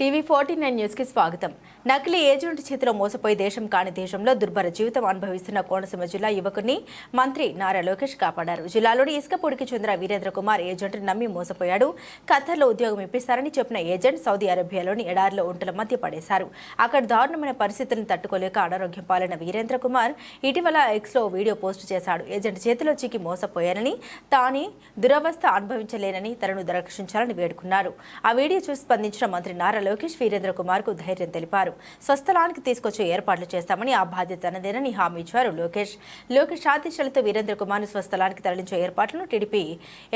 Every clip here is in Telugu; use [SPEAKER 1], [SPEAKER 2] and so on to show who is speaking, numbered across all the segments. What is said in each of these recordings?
[SPEAKER 1] టీవీ ఫోర్టీ నైన్ న్యూస్కి స్వాగతం. నకిలీ ఏజెంట్ చేతిలో మోసపోయి దేశం కాని దేశంలో దుర్భర జీవితం అనుభవిస్తున్న కోనసీమ జిల్లా యువకుని మంత్రి నారా లోకేష్ కాపాడారు. జిల్లాలోని ఇసుకపూడికి చెందిన వీరేంద్ర కుమార్ ఏజెంట్ నమ్మి మోసపోయాడు. ఖతర్లో ఉద్యోగం ఇప్పిస్తారని చెప్పిన ఏజెంట్ సౌదీ అరేబియాలోని ఎడారిలో ఒంటల మధ్య పడేశారు. అక్కడ దారుణమైన పరిస్థితులను తట్టుకోలేక అనారోగ్యం పాలైన వీరేంద్ర కుమార్ ఇటీవల ఎక్స్లో వీడియో పోస్ట్ చేశాడు. ఏజెంట్ చేతిలో చిక్కి మోసపోయానని తానే దురవస్థ అనుభవించలేనని తనను రక్షించాలని వేడుకున్నారు. ఆ వీడియో చూసి స్పందించిన మంత్రి నారా లోకేష్ వీరేంద్ర కుమార్కు ధైర్యం తెలిపారు. స్వస్థలానికి తీసుకొచ్చే ఏర్పాట్లు చేస్తామని ఆ బాధ్యత తనదేనని హామీ ఇచ్చారు లోకేష్. లోకేష్ ఆదేశాలతో వీరేంద్ర కుమార్ స్వస్థలానికి తరలించే ఏర్పాట్లను టీడీపీ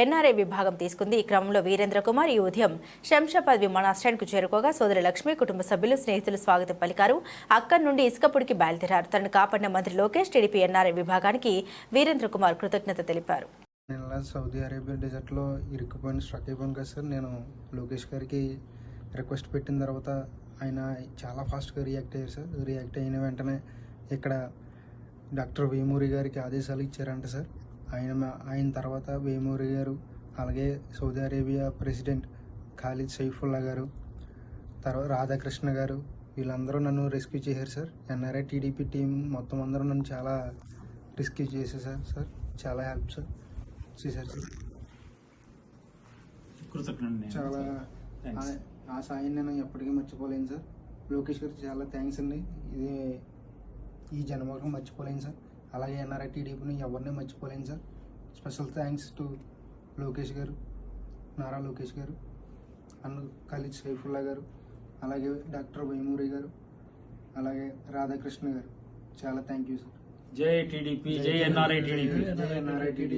[SPEAKER 1] ఎన్ఆర్ఐ విభాగం తీసుకుంది. ఈ క్రమంలో వీరేంద్ర కుమార్ ఈ ఉదయం శంషాబాద్ విమానాశ్రయానికి చేరుకోగా సోదరి లక్ష్మి కుటుంబ సభ్యులు స్నేహితులు స్వాగతం పలికారు. అక్కడి నుండి ఇసుకపుడికి బయలుదేరారు. తనను కాపాడిన మంత్రి లోకేష్ టీడీపీ ఎన్ఆర్ఐ విభాగానికి వీరేంద్ర కుమార్ కృతజ్ఞత తెలిపారు.
[SPEAKER 2] నేను సౌదీ అరేబియా డెజర్ట్లో ఇరుక్కుపోయిన స్ట్రక్ అయిపోయాను కదా సార్. నేను లోకేష్ గారికి రిక్వెస్ట్ పెట్టిన తర్వాత ఆయన చాలా ఫాస్ట్గా రియాక్ట్ అయ్యారు సార్. రియాక్ట్ అయిన వెంటనే ఇక్కడ డాక్టర్ వేమూరి గారికి ఆదేశాలు ఇచ్చారంట సార్. ఆయన ఆయన తర్వాత వేమూరి గారు అలాగే Saudi Arabia president Khalid Saifullah garu తర్వాత రాధాకృష్ణ గారు వీళ్ళందరూ నన్ను రెస్క్యూ చేశారు సార్. ఎన్ఆర్ఐ టీడీపీ టీం మొత్తం అందరూ నన్ను చాలా రెస్క్యూ చేశారు సార్ సార్. చాలా హెల్ప్ సార్ చేశారు సార్. చాలా. ఆ- సాయం నేను ఎప్పటికీ మర్చిపోలేను సార్. లోకేష్ గారికి చాలా థ్యాంక్స్ అండి. ఇది ఈ జన్మకు మర్చిపోలేను సార్. అలాగే ఎన్ఆర్ఐ టీడీపీని ఎవరిని మర్చిపోలేను sir. Special thanks to Lokesh garu Nara Lokesh గారు అండ్ ఖలీద్ సైఫుల్లా గారు అలాగే డాక్టర్ వైమూరి గారు అలాగే రాధాకృష్ణ గారు. చాలా థ్యాంక్ యూ సార్.
[SPEAKER 3] జై టీడీపీ జై ఎన్ఆర్ఐ టీడీపీ.
[SPEAKER 2] జై ఎన్ఆర్ఐ టీడీపీ.